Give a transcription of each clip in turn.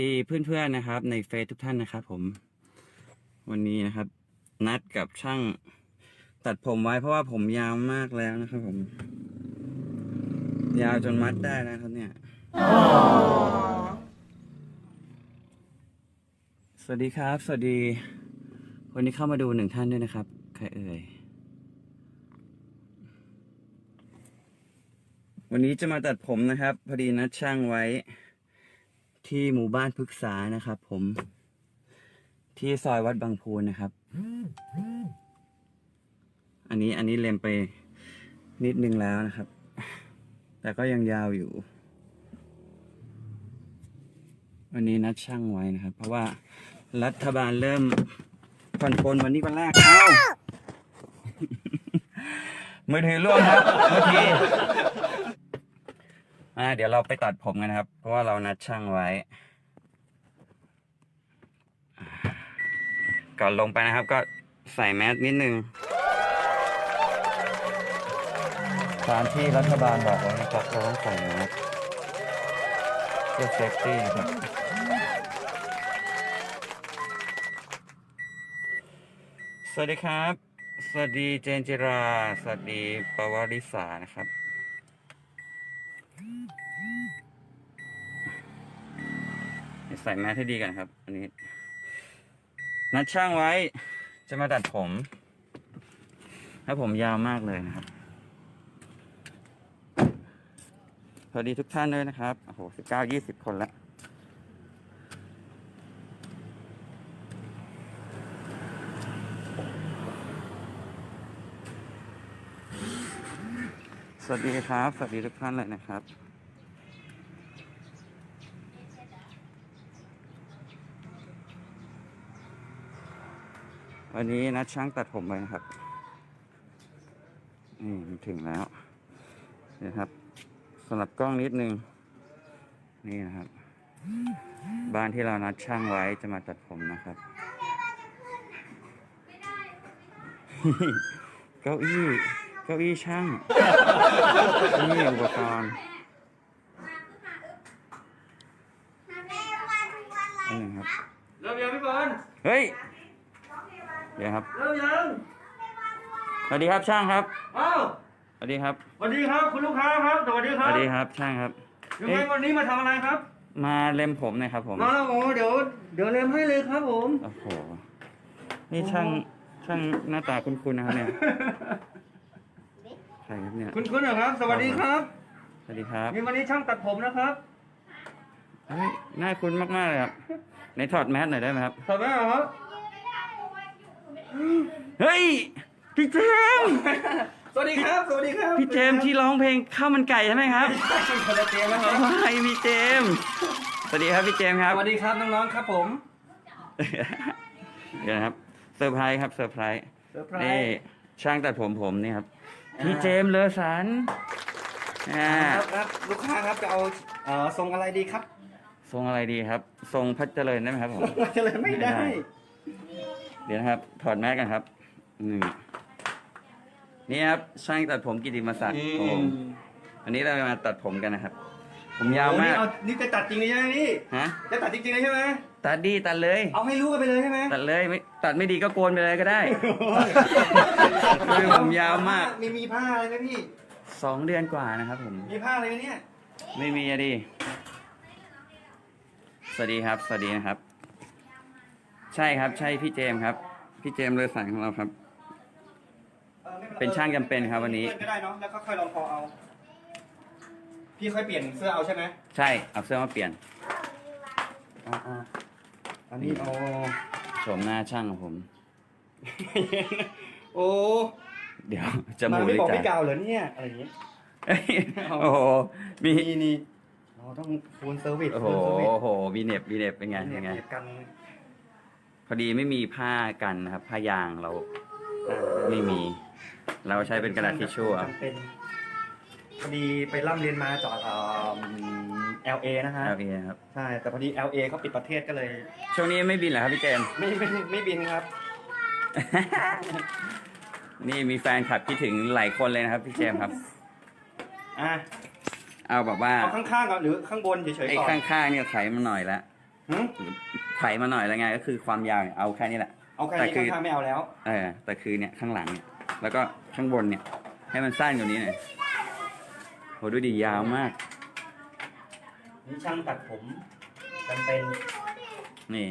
ดีเพื่อนๆนะครับ ในเฟซทุกท่านนะครับ ผม วันนี้นะครับ นัดกับช่าง ตัดผมไว้เพราะว่าผมยาวมากแล้วนะครับ ผม ยาวจนมัดได้แล้วครับ เนี่ยสวัสดีครับ สวัสดีวันนี้เข้ามาดูหนึ่งท่านด้วยนะครับ ใครเอ่ยวันนี้จะมาตัดผมนะครับ พอดีนัดช่างไว้ ที่หมู่บ้านพฤกษานะครับ ผม ที่ซอยวัดบางพูนนะครับ อันนี้อันนี้เล็มไปนิดนึงแล้วนะครับ แต่ก็ยังยาวอยู่วันนี้นัดช่างไว้นะครับ เพราะว่ารัฐบาลเริ่มผ่อนปลนวันนี้วันแรกเอ้ามือถือร่วงครับเมื่อกี้ อ่าเดี๋ยวเราไปตัดผมกันนะครับ เพราะว่าเรานัดช่างไว้ ก่อนลงไปนะครับ ก็ใส่แมสนิดนึงตามที่รัฐบาลบอกไว้นะครับเราต้องใส่แมสเพื่อเซฟตี้นะครับสวัสดีครับ สวัสดีเจนจิรา สวัสดีปวาริสานะครับ ใส่แมสให้ดีกันครับ อันนี้ นัดช่างไว้จะมาตัดผมถ้ผมยาวมากเลยนะครับสวัสดีทุกท่านด้วยนะครับ โอ้โหสิบเก้ายี่สิบคนละ วัสดีครับ สวัสดีทุกท่านเลยนะครับ วันนี้นัดช่างตัดผมไปนะครับ นี่มันถึงแล้วนี่นะครับสำหรับกล้องนิดนึง นี่นะครับ บ้านที่เรานัดช่างไว้จะมาตัดผมนะครับ เก้าอี้ เก้าอี้ช่าง นี่อุปกรณ์อันหนึ่งครับ เริ่มยังพี่บอลเฮ้ย เดี๋ยวครับ เริ่มยังสวัสดีครับช่างครับ อ้าว สวัสดีครับ สวัสดีครับคุณลูกค้าครับ สวัสดีคสรับวัสดีครับช่างครับ ยังไงเอ๊ะวันนี้มาทำอะไรครับ มาเล็มผมหนะครับผม มาโอ้เดี๋ยวเดี๋ยวเล็มให้เลยครับผม โอ้โห นี่ช่างช่างหน้าตาคุ้นๆนะครับเนี่ยใค รครับเนี่ย คุณคุณเหรอครับ สวัสดีครับ สวัสดีครับนี่วันนี้ช่างตัดผมนะครับเฮ้ยหน้าคุ้นมากๆเลยครับในถอดแมสหน่อยได้ไหมครับถอดไหมเหรอครับ เฮ้ย พี่เจมส์สวัสดีครับ สวัสดีครับ พี่เจมส์ที่ร้องเพลงข้าวมันไก่ใช่ไหมครับคนละเจมส์นะครับไยพี่เจมส์สวัสดีครับพี่เจมส์ครับ สวัสดีครับน้องๆครับผมเดี๋ยวนะครับเซอร์ไพรส์ครับเซอร์ไพรส์เซอร์ไพรนี่ส์ช่างตัดผมผมนี่ครับอ่า พี่เจมส์เลอสันอ่าครับครับลูกค้าครับจะเอาเอ่อทรงอะไรดีครับทรงอะไรดีครับ ทรงพัชเจริญได้ไหมครับผมจะเลยไม่ได้ เดี๋ยวนะครับ ถอดแมสกันครับหนึ่งนี่ครับช่างตัดผมกิติมศักดิ์อืมของผมวันนี้เรามาตัดผมกันนะครับ ผมยาวโอ้มานี่กเอานี่จะตัดจริงเลยใช่ไหมพี่ฮะ จะตัดจริงๆเลยใช่ไหม ตัดดีตัดเลย เอาให้รู้กันไปเลยใช่ไหมตัดเลยไม่ตัดไม่ดีก็โกนไปเลยก็ได้คือผมยาวมากมีมีผ้าอะไรไหมพี่ สองเดือนกว่านะครับผม มีผ้าอะไรไหมเนี่ย ไม่มีอะดิสวัสดีครับ สวัสดีนะครับ ใช่ครับ ใช่พี่เจมส์ครับ พี่เจมส์เลอสันของเราครับ ออไม่เป็นช่างจำเป็นครับวันนี้เพื่อก็ได้เนาะ แล้วก็ค่อยลองคอเอา พี่ค่อยเปลี่ยนเสื้อเอาใช่ไหมใช่เอาเสื้อมาเปลี่ยนอ่า อ่าอันนี้เอาโฉมหน้าช่างของผม โอ้เดี๋ยวจมามูกไม่เลยบอกจ้ะพี่กาวเหรอเนี่ยอะไรอย่างเงี้ยเอ้ยโอ้โหมีนี่นี่เราต้องฟูลเซอร์วิสโอ้โหฟูลเซอร์วิสโอ้โหมีเหน็บมีเหน็บเป็นไงเนี่เป็ยนไงเก็บกันพอดีไม่มีผ้ากันนะครับ ผ้ายางเราอ่าไม่มี เราใช้เป็นกระดาษทิชชู่เอาจำเป็นพอดีไปร่ำเรียนมาจากเอ่อ LA นะฮะเอาเองครับ ใช่ แต่พอดี LA เขาปิดประเทศก็เลย ช่วงนี้ไม่บินเหรอครับพี่เจมส์ ไม่ไม่ไม่บินครับ นี่มีแฟนคลับคิดถึงหลายคนเลยนะครับพี่เจมส์ครับ อะเอาแบบว่าเอาข้างๆก่อนหรือข้างบนเฉยไอ้ๆก่อนข้างๆเนี่ยไขมันหน่อยละหึไถมาหน่อยแล้วไงก็คือความยาวเนี่ยเอาแค่นี้แหละ เอาแค่แต่นี้คือ ข้างๆไม่เอาแล้ว เออแต่คือเนี่ยข้างหลังเนี่ยแล้วก็ข้างบนเนี่ย ให้มันสั้นกว่านี้หน่อยโหดูดิยาวมาก นี่ช่างตัดผมจำเป็นนี่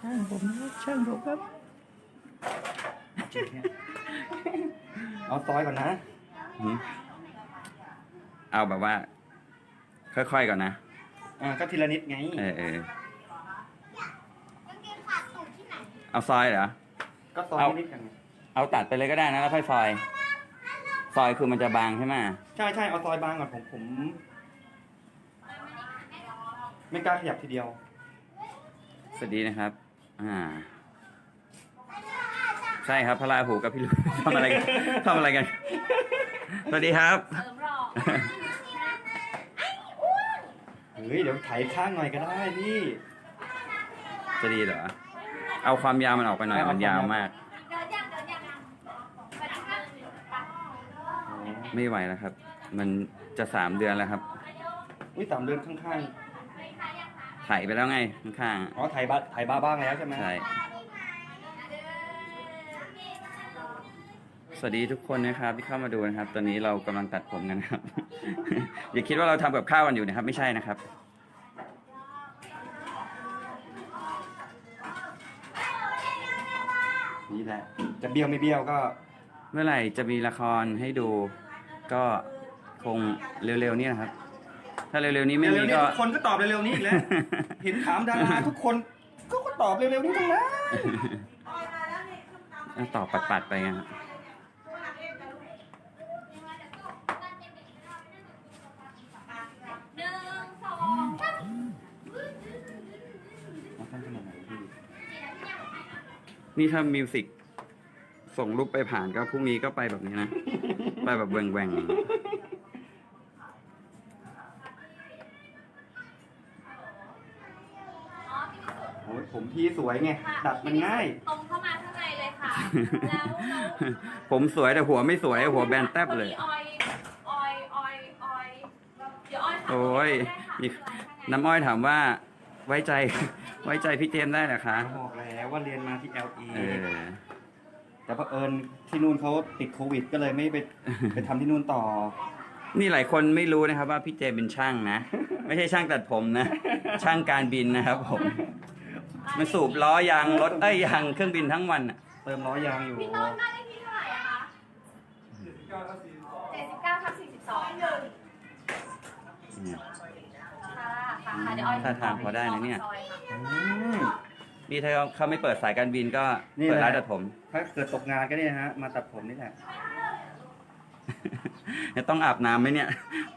ช่างผมครับช่างผมครับเอาซอยก่อนนะหืมเอาแบบว่า ค่อยๆก่อนนะ อ่าก็ทีละนิดไงเออเออเอาซอยเหรอ ก็ซอยเอานิดๆกันไงเอาตัดไปเลยก็ได้นะแล้วค่อยซอย ซอยคือมันจะบางใช่ไหมใช่ใช่เอาซอยบางก่อนผมผม ไม่กล้าขยับทีเดียว สวัสดีนะครับ อ่า ใช่ครับพระราหูกับพี่ลุยทำอะไรกันทำอะไรกัน สวัสดีครับ เสริมหรอกเฮ้ยเดี๋ยวไถข้างหน่อยก็ได้พี่ จะดีเหรอ เอาความยาวมันออกไปหน่อยเอามันยาวความยาวมาก เดินยังเดินยังไปทางข้างไปไม่ไหวแล้วครับ มันจะสามเดือนแล้วครับ อุ้ยสามเดือนข้างไถไปแล้วไงข้างๆอ๋อไถบ้าไถบ้าบ้างแล้วใช่ไหมๆใช่สวัสดีทุกคนนะครับที่เข้ามาดูนะครับ ตอนนี้เรากำลังตัดผมกันนะครับ อย่าคิดว่าเราทำกับข้าวกันอยู่นะครับ ไม่ใช่นะครับ นี่แหละ จะเบี้ยวไม่เบี้ยวก็เมื่อไหร่จะมีละครให้ดูก็คงเร็วๆนี้นะครับ ถ้าเร็วๆนี้ไม่มีเร็วๆนี้ก็ ทุกคนก็ตอบเร็วๆนี้อีกแล้ว เห็นถามดาราทุกคนก็ก็ตอบเร็วๆนี้ทั้งนั้นตอบปัดๆไปไงครับ หนึ่งสองสามเอาตั้งขนาดไหนพี่นี่ถ้ามิวสิกส่งรูปไปผ่านก็พรุ่งนี้ก็ไปแบบนี้นะ ไปแบบแหว่งอ๋อ ผมพี่สวยไงค่ะดัดมันง่าย ตรงเข้ามาข้างในเลยค่ะ แล้วแล้วๆผมสวยแต่หัวไม่สวยหัวแบนแทบเลย ออยออยออยออยเดี๋ยวออยถามโอ้ย มีน้ำอ้อยถามว่าไว้ใจ ไว้ใจพี่เจมส์ได้เหรอคะบอกแล้วว่าเรียนมาที่ LE เออ แต่เผอิญที่นู่นเขาติดโควิด ก็เลยไม่ไปไปทำที่นู่นต่อ นี่หลายคนไม่รู้นะครับว่าพี่เจมส์เป็นช่างนะ ไม่ใช่ช่างตัดผมนะ ช่างการบินนะครับผม มันสูบล้อยางรถเอ้ยยางเครื่องบินทั้งวันอะเติมล้อยางอยู่พี่ต้นบ้านเลขที่เท่าไหร่อะคะเจ็ดสิบเก้าทับสี่สิบสองหนึ่งเนี่ยค่ะค่ะค่ะเดี๋ยวออยท่าทางพอได้นะเนี่ย ซอค่ะอืม นี่ถ้าเขาไม่เปิดสายการบินก็นี่เปิดแหละร้านตัดผม ถ้าเกิดตกงานก็เนี่ยฮะ มาตัดผมนี่แหละ จะต้องอาบน้ำไหมเนี่ย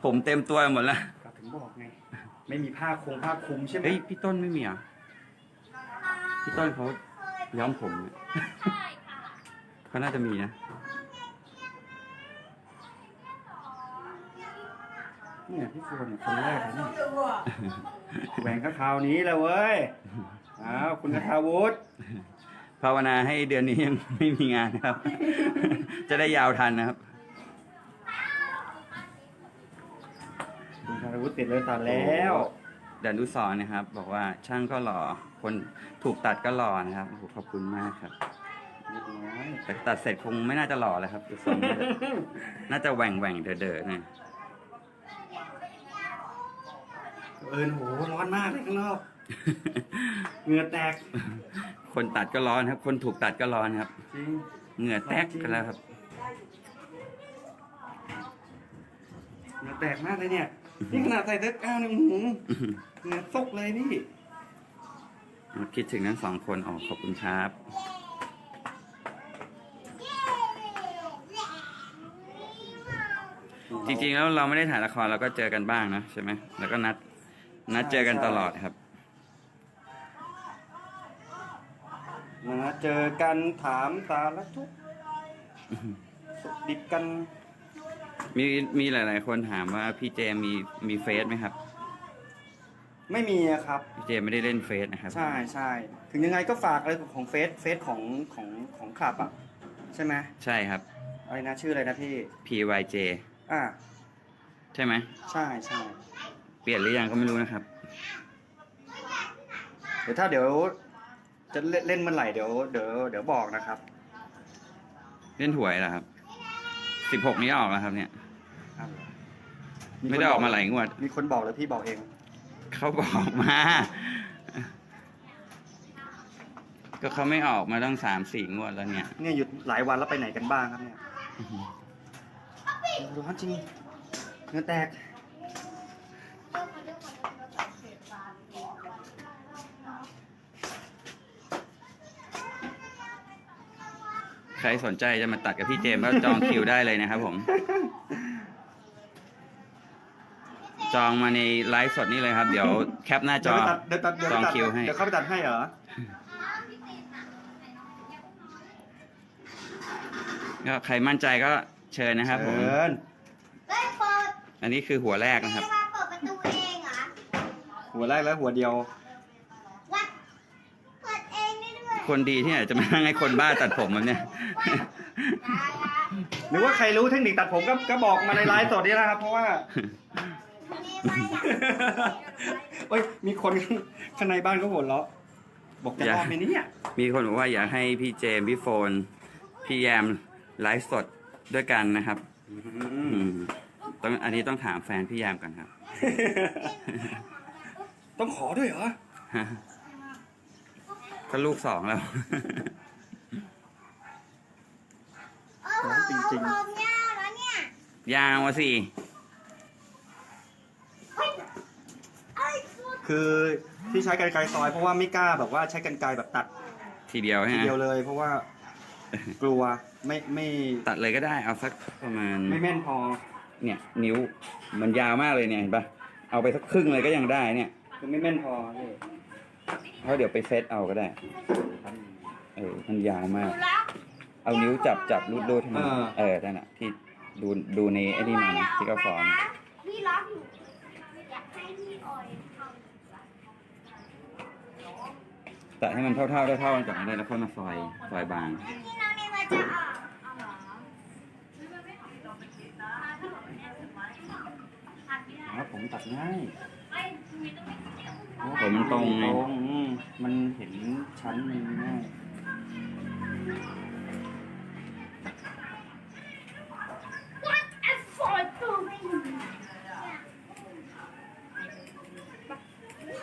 ผมเต็มตัวหมดแล้วก็ถึงบอกไง ไม่มีผ้าคงผ้าคลุมใช่ไหมเฮ้ยพี่ต้นไม่มีเหรอะ พี่ต้นเขาย้อมผมเนี่ยใช่ค่ะเขาน่าจะมีนะเนี่ยพี่โฟนเนี่ยคนแรกเลยเนี่ยแหวนก็คราวนี้แหละเว้ยอ้าวคุณกทาวุฒิภาวนาให้เดือนนี้ยังไม่มีงานนะครับ จะได้ยาวทันนะครับคุณกทาวุฒิติดเลยตัดแล้ว ดันดุสอนนะครับ บอกว่าช่างก็หล่อคนถูกตัดก็หล่อนะครับโอ้โหขอบคุณมากครับเรียบร้อยแต่ตัดเสร็จคงไม่น่าจะหล่อเลยครับดูทรงน่าจะน่าจะแหว่งแหว่งเด๋อเด๋อๆหน่อยเอิญโหร้อนมากเลยข้างนอกเหงื่อแตกคนตัดก็ร้อนครับ คนถูกตัดก็ร้อนครับ จริงเหงื่อแตกกันแล้วครับ เหงื่อแตกมากเลยเนี่ย นี่ขนาดใส่เสื้อกล้าวเนี่ยอื้อหือเหงื่อซกเลยพี่ คิดถึงทั้งสองคนอ๋อขอบคุณครับ จริงๆแล้วเราไม่ได้ถ่ายละครเราก็เจอกันบ้างนะใช่ไหมแล้วก็นัดนัดเจอกันตลอดครับ นะเจอกันถามสารทุกข์สุขดิบกัน มีมีหลาย ๆ คนถามว่าพี่เจมีมีเฟซไหมครับ ไม่มีอะครับ พี่เจไม่ได้เล่นเฟซนะครับ ใช่ใช่ถึงยังไงก็ฝากอะไรของเฟซเฟซของของของคลับอะใช่ไหมใช่ครับ อะไรนะชื่ออะไรนะพี่ PYJ อ่าใช่ไหมใช่ใช่เปลี่ยนหรือยังก็ไม่รู้นะครับ เดี๋ยวถ้าเดี๋ยว จะเล่นเล่นเมื่อไหร่เดี๋ยวเดี๋ยวเดี๋ยวบอกนะครับ เล่นหวยเหรอครับสิบหกนี้ออกแล้วครับเนี่ย ครับไม่ได้ออกมาหลายงวด มีคนบอกหรือพี่บอกเอง เขาบอกมา ก็เขาไม่ออกมาตั้งสามสี่งวดแล้วเนี่ย เนี่ยหยุดหลายวันแล้วไปไหนกันบ้างครับเนี่ยร้อนจริงเหงื่อแตก ใครสนใจจะมาตัดกับพี่เจมส์ก็จองคิวได้เลยนะครับผม จองมาในไลฟ์สดนี่เลยครับ เดี๋ยวแคปหน้าจเดี๋ยวอ ไปตัดเดี๋ยวตัดเดี๋ยวจองไปตัดคิวให้ เดี๋ยวเข้าไปตัดให้เหรอ ก็ใครมั่นใจก็เชิญนะครับผม เชิญเฮ้ยเปิดอันนี้คือหัวแรกนะครับจะมาเปิดประตูเองเหรอ หัวแรกแล้วหัวเดียว วัด เปิดเองได้ด้วยคนดีที่ไหนจะมานั่งให้คนบ้าตัดผมแบบเนี้ยหรือว่าใครรู้เทคนิคตัดผมก็ก็บอกมาในไลฟ์สดนี้นะครับ เพราะว่านี่ไม่อยาก เอ้ยมีคนข้างในบ้านก็หัวเราะบอกจะอย่ารอดไหมเนี่ยมีคนบอกว่าอยากให้พี่เจมส์พี่โฟน พี่แยมไลฟ์สดด้วยกันนะครับ อืมต้องอันนี้ต้องถามแฟนพี่แยมก่อนครับ ต้องขอด้วยเหรอก็ลูกสองแล้ว โอ้โหจริงๆผมยาวแล้วเนี่ย ยาวอะสิ เฮ้ยเอ้ย คือที่ใช้กันไกรซอยเพราะว่าไม่กล้าแบบว่าใช้กันไกรแบบตัดทีเดียวทีฮะเดียวเลย เพราะว่ากลัวไม่ไม่ตัดเลยก็ได้เอาสักประมาณไม่แม่นพอเนี่ยนิ้วมันยาวมากเลยเนี่ยเห็นปะเอาไปสักครึ่งเลยก็ยังได้เนี่ยคือไม่แม่นพอพี่เพราะเดี๋ยวไปเซตเอาก็ได้เออมันยาวมากดูแล้วเอานิ้วจับจับรูดรูดให้มันเออเออนั่นแหะที่ดูดูในไอ้นี่มานะที่เขาสอน พี่ล็อกอยู่อยากให้พี่ออยท ตัดให้มันเท่าๆเท่าๆเท่ากันก่อนก็ได้แล้วค่อยมาซอยซอยบาง ที่น้องนี่มันจะออกเอาเหรอครับผมตัดง่ายผมมันตรงไงตรงมมันเห็นชั้นมันง่าย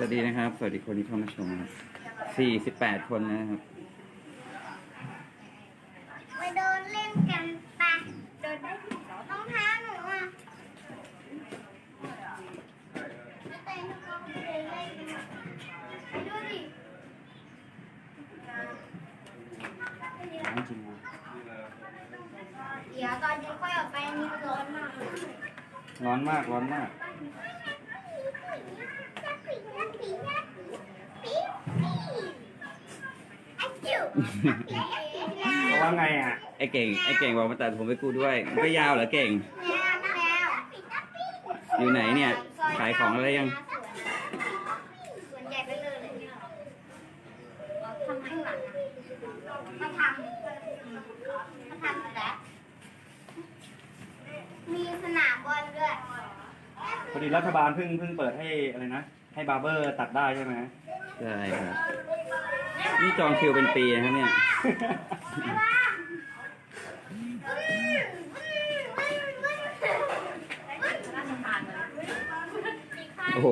วัสดีนะครับ สวัสดีคนที่เข้ามาชมนะครับสี่สิบแปดคนนะครับไปเดินเล่นกันไปเดินได้ที่รองเท้าหนูอะไม่เต้นก็ไปเดินเล่นกันไปดูดิร้อนจริงนะเดี๋ยวตอนเย็นค่อยออกไปอันนี้ร้อนมาก ร้อนมาก ร้อนมาก เพราะว่าไงอะ ไอ้เก่ง ไอ้เก่งบอกมาตัดผมไปกูด้วยมันก็ยาวเหรอเก่ง อยู่ไหนเนี่ย ขายของอะไรยัง ส่วนใหญ่ไปเลยเนี่ยทำข้างหลังอะมาทำมาทำแล้ว มีสนามบอลด้วย พอดีรัฐบาลเพิ่งเพิ่งเปิดให้อะไรนะ ให้บาร์เบอร์ตัดได้ใช่ไหม ใช่ครับนี่จองคิวเป็นปีนะครับเนี่ย โอ้โห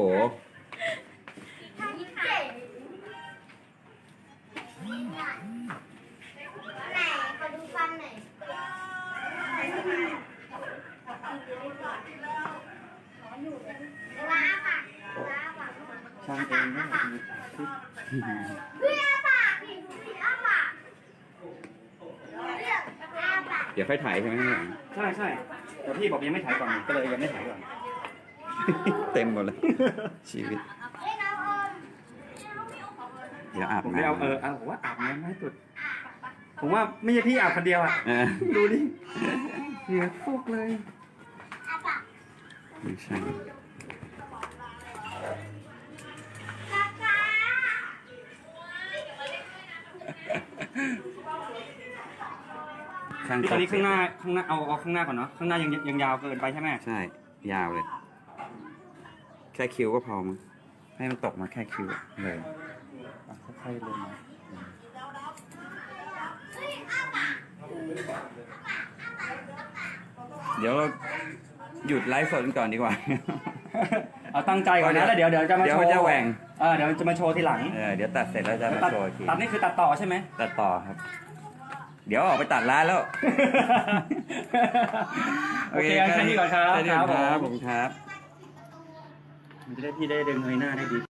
ไห เองก็มีเฮ้ยอ้าปากนี่ดูสิอ้าปากเลือกอ้าปากเดี๋ยวค่อยถ่ายใช่ไหมข้างหลังใช่ใช่แต่พี่บอกยังไม่ถ่ายก่อนก็เลยยังไม่ถ่ายก่อน เต็มหมดเลย ชีวิตเฮ้ยน้องอมเดี๋ยวอาบผมน้ไม่เอาเออเอาผมว่าอาบน้ำให้สุด ผมว่าไม่ใช่พี่อาบคนเดียวอะำเออดูดิเหงื่อฟุกเลยอ้าปากไม่ใช่ ช่างตอนนี้ข้างหน้าข้างหน้าเอาเอาข้างหน้าก่อนเนาะข้างหน้ายังยังยาวเกินไปใช่ไหมใช่ ยาวเลย แค่คิ้วก็พอมั้งให้มันตกมาแค่คิ้วเลยอค่อยๆเล่นนะเดี๋ยวเราหยุดไลฟ์สดกันก่อนดีกว่า เอาตั้งใจก่อนนะแล้วเดี๋ยวเดี๋ยวจะมาเดี๋ยวโชว์จะแหว่งเออเดี๋ยวจะมาโชว์ทีหลังเออเดี๋ยวตัดเสร็จแล้วจะมาตัดโชว์อีกทีตัดนี่คือตัดต่อใช่ไหมตัดต่อครับ เดี๋ยวออกไปตัดร้านแล้ว โอเคงั้นแค่นี้ก่อนครับแค่นี้ก่อนครับครับผมครับ มันจะได้พี่ได้ดึงเงยหน้าได้ดี